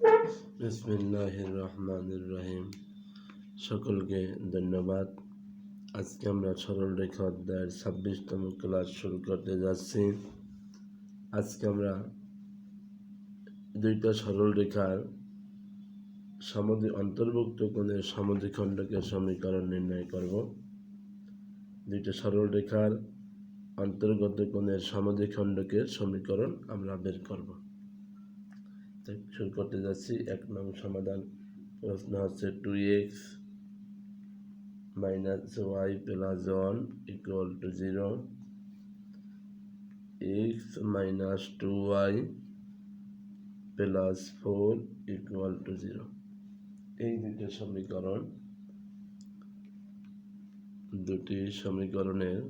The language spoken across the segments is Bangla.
বিসমিল্লাহ রহমান রহিম সকলকে ধন্যবাদ। আজকে আমরা সরল রেখা অধ্যায়ের ছাব্বিশতম ক্লাস শুরু করতে যাচ্ছি। আজকে আমরা দুইটা সরল রেখার সমুদ্র অন্তর্ভুক্ত কোণে কোণের সমদ্বিখণ্ডকের সমীকরণ নির্ণয় করব। দুইটা সরল রেখার অন্তর্গত কোণের সমদ্বিখণ্ডকের সমীকরণ আমরা বের করব। তাই শুরু করতে যাচ্ছি। এক নং সমাধান প্রশ্ন হচ্ছে two x minus y plus one equal to zero x minus two y plus four equal to zero এই দুটি সমীকরণ, দুটি সমীকরণের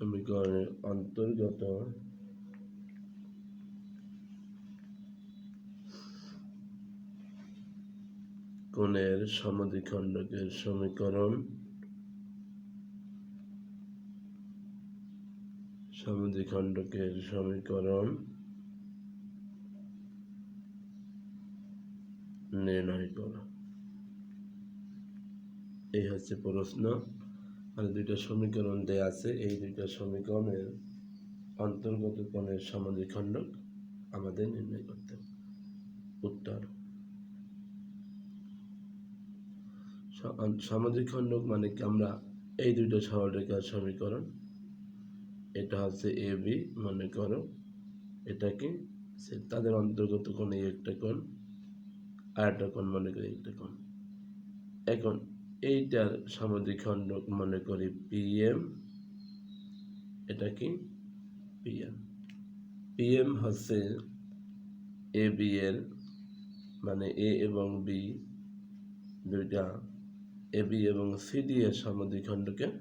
সমীকরণের অন্তর্গত কোণের সমদ্বিখণ্ডকের সমীকরণ সমদ্বিখণ্ডকের সমীকরণ নির্ণয় করা। এই হচ্ছে প্রশ্ন। আর দুইটা সমীকরণ দেয়া আছে। এই দুইটা সমীকরণের অন্তর্গত কোণের সমদ্বিখণ্ডক আমাদের নির্ণয় করতে হবে। উত্তর। সমদ্বিখণ্ডক মানে কি? আমরা এই দুইটা সরলরেখার সমীকরণ, এটা হচ্ছে এ বি মনে করো এটা কি সে তাদের অন্তর্গত কোণ একটা কোণ, আর একটা কোণ মনে করি একটা কোণ। এখন এইটার সমদ্বিখণ্ডক মনে করি পিএম এটা কি? পিএম পিএম হচ্ছে এ বি এর মানে এ এবং বি দুইটা এ বি এবং সিডি এর সমদ্বিখণ্ডকের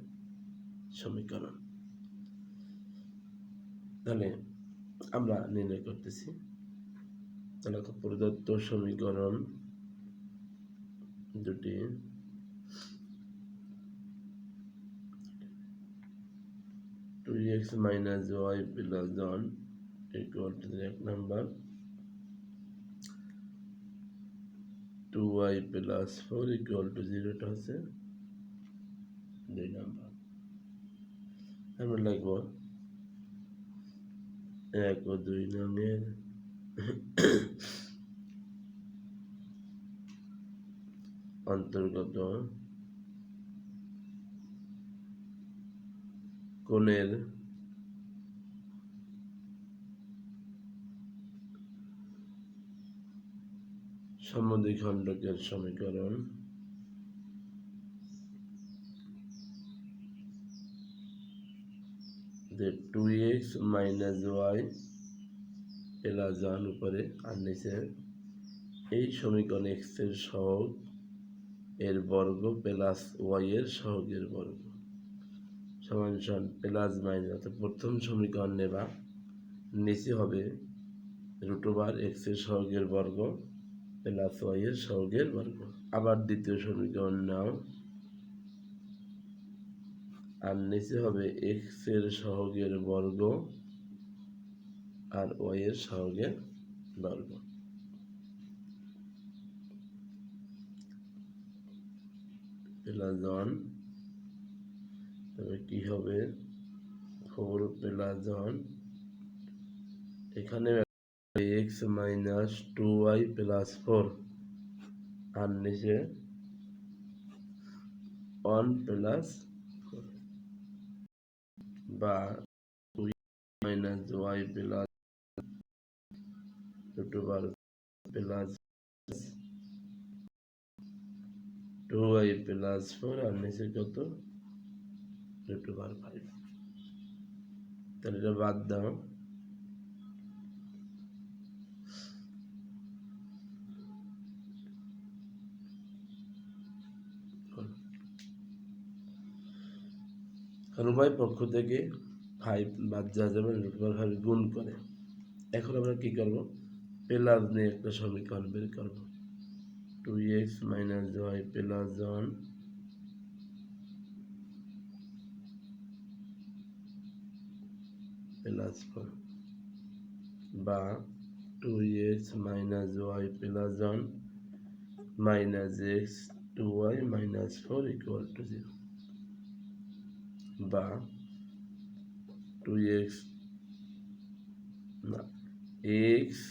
সমীকরণ। তাহলে আমরা নির্ণয় করতেছি। তাহলে প্রদত্ত সমীকরণ দুটি two x minus y plus one equal to এক number two y plus four equal to জিরোটা হচ্ছে দুই নাম্বার আমরা লিখব এক ও দুই নঙের অন্তর্গত কোণের সমদ্বিখণ্ডকের সমীকরণ যে two x minus y plus one উপরে, আর নিচে এই সমীকরণ এক্সের সহগ এর বর্গ প্লাস ওয়াই এর সহগের বর্গ। সমান সমান প্লাস মাইনাস অর্থাৎ প্রথম সমীকরণ নেবা। নিচে হবে রুট ওভার এক্সের সহগের বর্গ প্লাস ওয়াই এর সহগের বর্গ। আবার দ্বিতীয় সমীকরণ নাও। আর নিচে হবে এক্সের সহগের বর্গ আর ওয়াই এর সহগের বর্গ। প্লাস ওয়ান তবে কি হবে? ফোর প্লাস ওয়ান এখানে x minus two y plus four আর নিচে ওয়ান প্লাস বা মাইনাস ওয়াই প্লাস টু বার plus two y plus four আর নিচে কত? টু বার ফাইভ তাহলে এটা বাদ দাও। উভয় পক্ষ থেকে ফাইভ বাদ যা যাবে রুট ফাইভ গুণ করে। এখন আমরা কি করব? প্লাস নিয়ে একটা সমীকরণ বের করব। Two x minus y plus one plus four বা two x minus y plus one minus x two y minus four equal to zero বা টু এক্স না, এক্স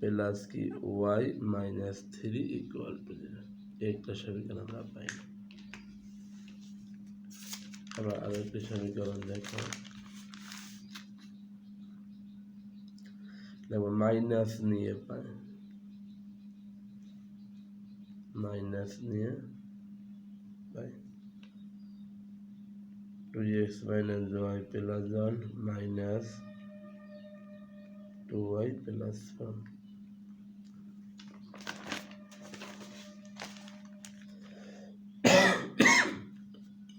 প্লাস কি y minus three equal to zero. একটা সমীকরণ আমরা পাই না আমরা আরও একটি সমীকরণ দেখো। দেখো মাইনাস নিয়ে পাই মাইনাস নিয়ে পাই two x minus y plus one minus two y plus one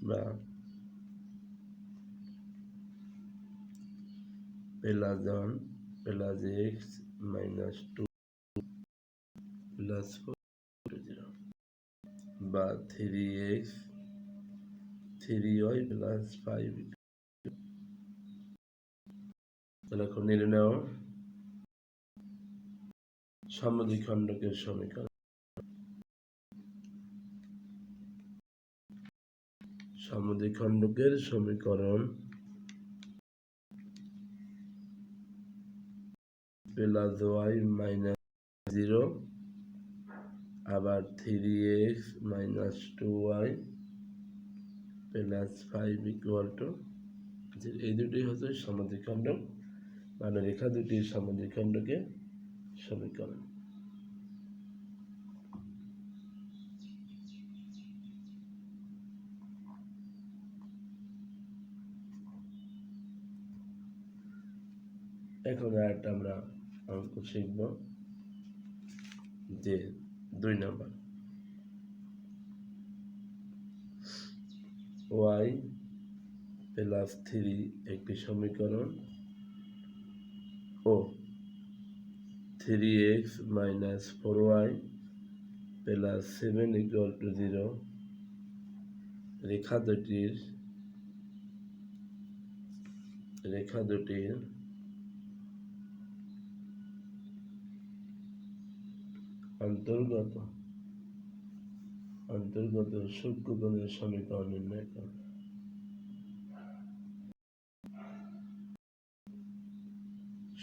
বা plus plus x minus two plus four zero. বা three x, three y plus five তাহলে এখন নির্ণয় সমদ্বিখণ্ডকের সমীকরণ। সমদ্বিখণ্ডকের সমীকরণ প্লাস ওয়াই মাইনাস জিরো আবার three x minus two y plus five equal to এই দুটি হচ্ছে সমদ্বিখণ্ডক মানে রেখা দুটির সমদ্বিখণ্ডকে সমীকরণ এখন একটা আমরা অঙ্ক শিখব যে দুই নম্বর। ওয়াই প্লাস থ্রি একটি সমীকরণ। ও three x minus four y plus seven equal to zero. রেখা দুটির রেখা দুটির অন্তর্গত অন্তর্গত সূক্ষ্মগণের সমীকরণ নির্ণয় করো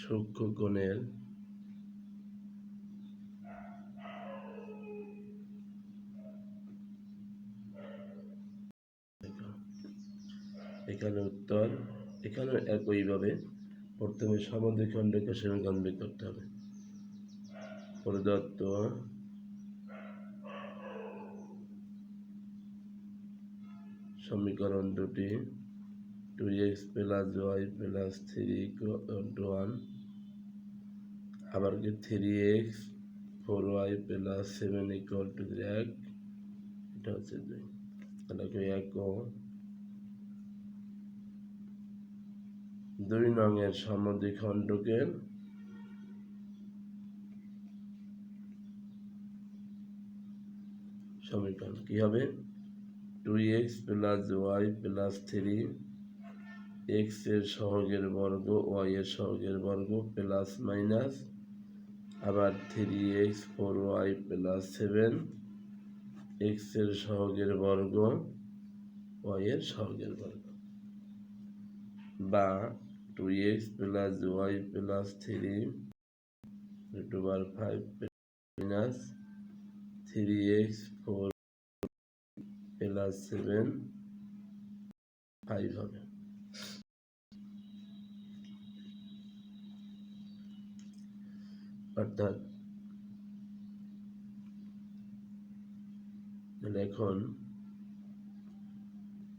সূক্ষ্মগণের এখানে উত্তর এখানে একইভাবে প্রথমে সমদ্বিখণ্ডকে সমীকরণ বের করতে হবে। প্রদত্ত সমীকরণ দুটি। Two x plus y plus three two one আবার কি three x four y plus seven equal to এক। এটা হচ্ছে দুই। তাহলে কি এক দুই নঙের সমদ্বিখণ্ডকের সমীকরণ কি হবে? Two x plus y plus three এক্সের সহগের বর্গ ওয়াই এর সহগের বর্গ প্লাস মাইনাস আবার three x four y plus seven এক্সের সহগের বর্গ ওয়াই এর সহগের বর্গ। বা two x plus y plus three root over five minus three x four plus seven five হবে। অর্থাৎ তাহলে এখন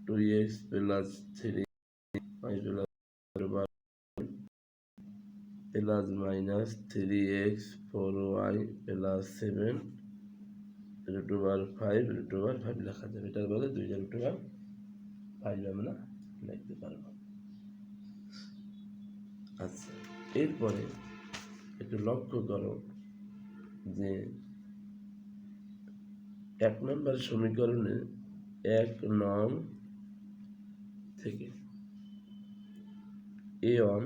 two x plus three five plus plus minus three x four y plus seven root over five, root over five লেখা যাবে। এটার বলে দুইটা রুট ওভার ফাইভ আমরা লিখতে পারব। আচ্ছা এরপরে একটু লক্ষ্য করো যে এক নম্বর সমীকরণে এক নং থেকে এ ওয়ান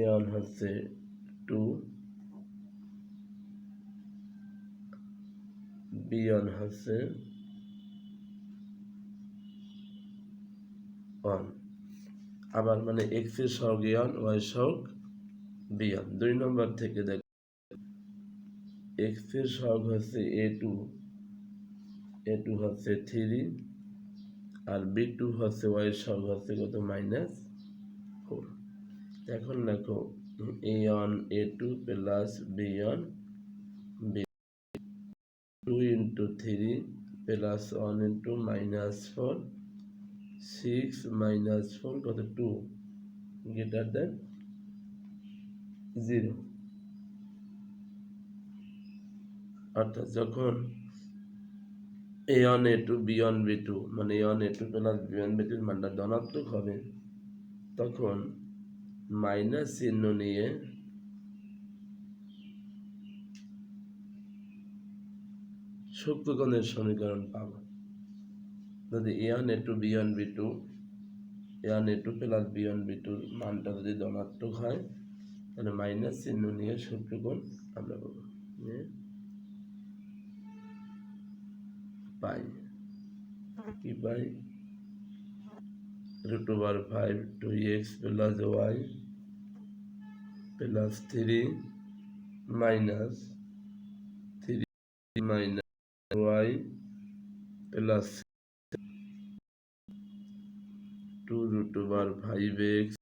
এ ওয়ান হচ্ছে টু বি ওয়ান হচ্ছে ওয়ান আবার মানে এক্সের এ ওয়ান ওয়াই সহগ বিয়ন দুই নম্বর থেকে দেখ এক্সের সহগ হচ্ছে এ টু এ টু হচ্ছে থ্রি আর বি টু হচ্ছে ওয়াই সহগ হচ্ছে কত? মাইনাস ফোর এখন দেখো A one A two plus B one two into 3 plus 1 into minus 4 6 minus four got two greater than 0 অর্থাৎ যখন A on A two B on B two মানে A on A two plus B on B two মানটা ধনাত্মক হবে, তখন মাইনাস চিহ্ন নিয়ে সূক্ষ্মকোণের সমীকরণ পাব। যদি A one A two B one B two A one A two plus B one B টুর মানটা যদি ধনাত্মক হয়, তাহলে মাইনাস চিহ্ন নিয়ে সূক্ষ্মকোণ আমরা পাবো। পাই। কি পাই? root over 5 2x plus y plus 3 minus 3 minus y plus 2 root over 5x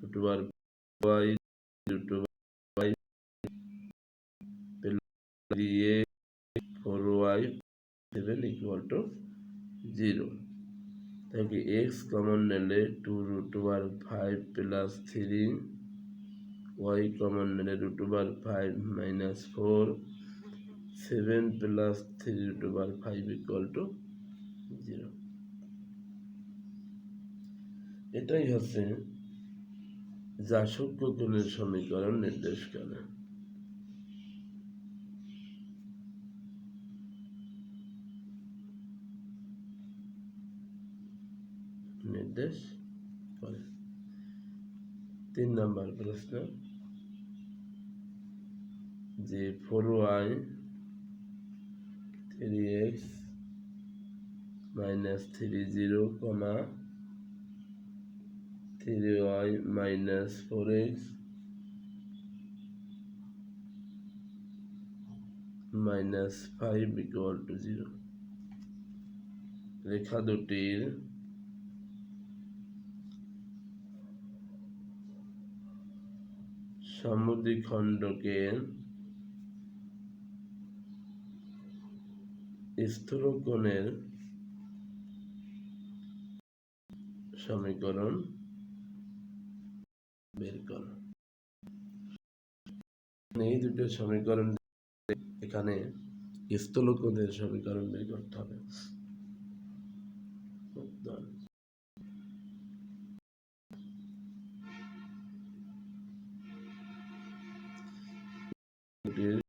root over y root over y plus 3x 4y 7 equal to 0 তাকে এক্স কমন নিলে two root over five plus three y common নিলে root over five minus four seven plus three root over five equal to zero এটাই হচ্ছে যা সূক্ষ্মকোণের সমীকরণ নির্দেশ করে। নির্দেশ করে। তিন নম্বর প্রশ্ন। যে four y three x minus three zero comma three y minus four x minus five equal to zero রেখা দুটির সমদ্বিখণ্ডকে স্থূলকোণের সমীকরণ বের কর। এই দুটো সমীকরণ এখানে স্থূলকোণের সমীকরণ বের করতে হবে। দুটির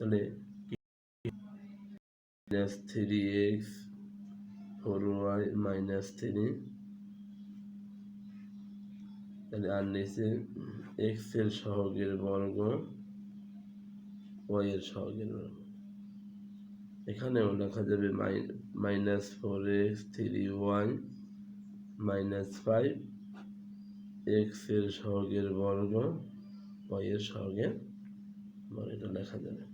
তাহলে minus three x four y minus three তাহলে আর নিচে এক্সের সহগের বর্গ ওয়াই এর সহগের বর্গ। এখানেও লেখা যাবে minus four x three y minus five এক্সের সহগের বর্গ ওয়াই এর সহগের বর্গ, এটা লেখা যাবে।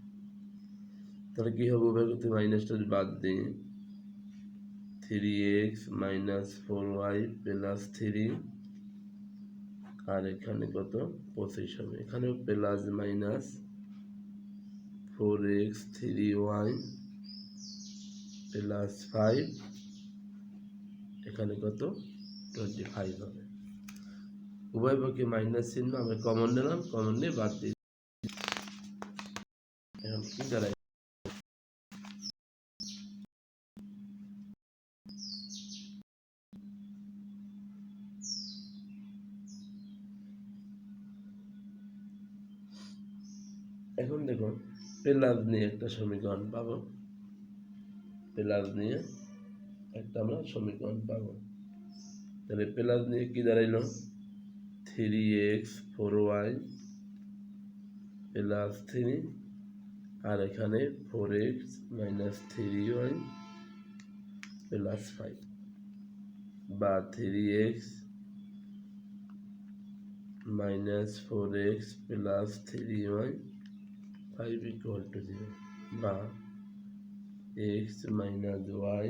তাহলে কি হবে? উভয় করতে মাইনাসটা বাদ দিই three x minus four y plus three আর এখানে কত? পঁচিশ হবে। এখানেও plus minus four x three y plus five এখানে কত? টোয়েন্টি ফাইভ হবে। উভয় পক্ষে মাইনাস চিহ্ন আমরা কমন নিলাম কমন নিয়ে বাদ দিই এখন কি দাঁড়ায় এখন দেখুন প্লাস নিয়ে একটা সমীকরণ পাবো। প্লাস নিয়ে একটা আমরা সমীকরণ পাবো। তাহলে প্লাস নিয়ে কি দাঁড়াইলো? Three x four y plus three আর এখানে four x minus three y plus five. বা three x minus four x plus three y five equal to zero বা এক্স মাইনাস ওয়াই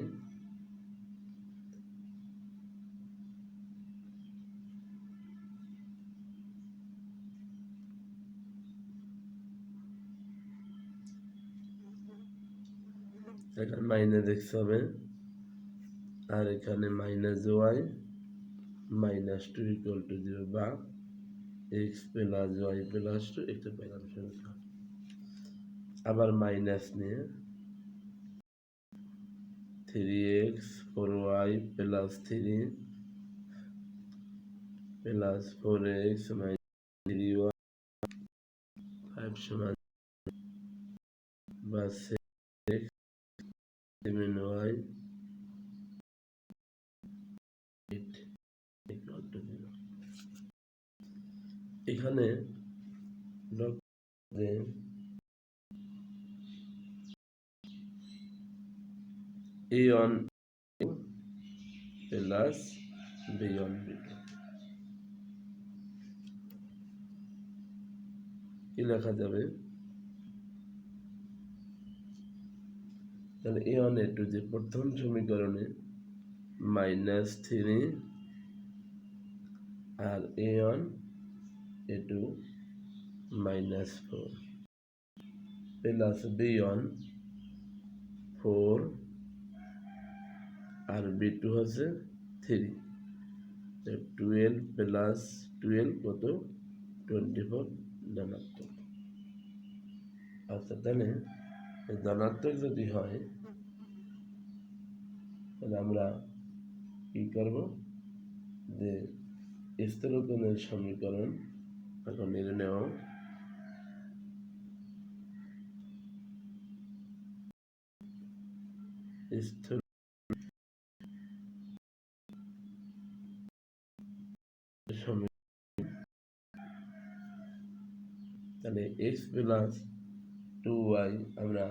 এখানে মাইনাস এক্স হবে, আর এখানে minus y minus two equal to zero বা x plus y plus two একটা পেলাম সমীকরণ আবার মাইনাস নিয়ে three x four y plus three plus four x three y five বা এখানে লক্ষ্য যে a one plus b one b কি লেখা যাবে তাহলে এ ওয়ান এ টু যে প্রথম সমীকরণে minus three R a one a two minus four plus b one four R B two হচ্ছে থ্রি টুয়েলভ প্লাস টুয়েলভ কত? টোয়েন্টি ফোর ধনাত্মক। আচ্ছা তাহলে ধনাত্মক যদি হয়, তাহলে আমরা কি করব? যে স্থিরকোণের সমীকরণ এখন নির্ণয় স্থির সমীকরণ তাহলে এক্স প্লাস টু ওয়াই আমরা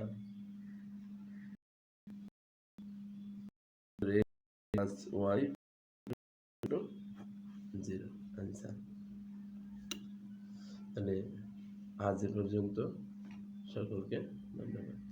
প্লাস ওয়াই জিরো আনসার তাহলে আজ এ পর্যন্ত সকলকে ধন্যবাদ।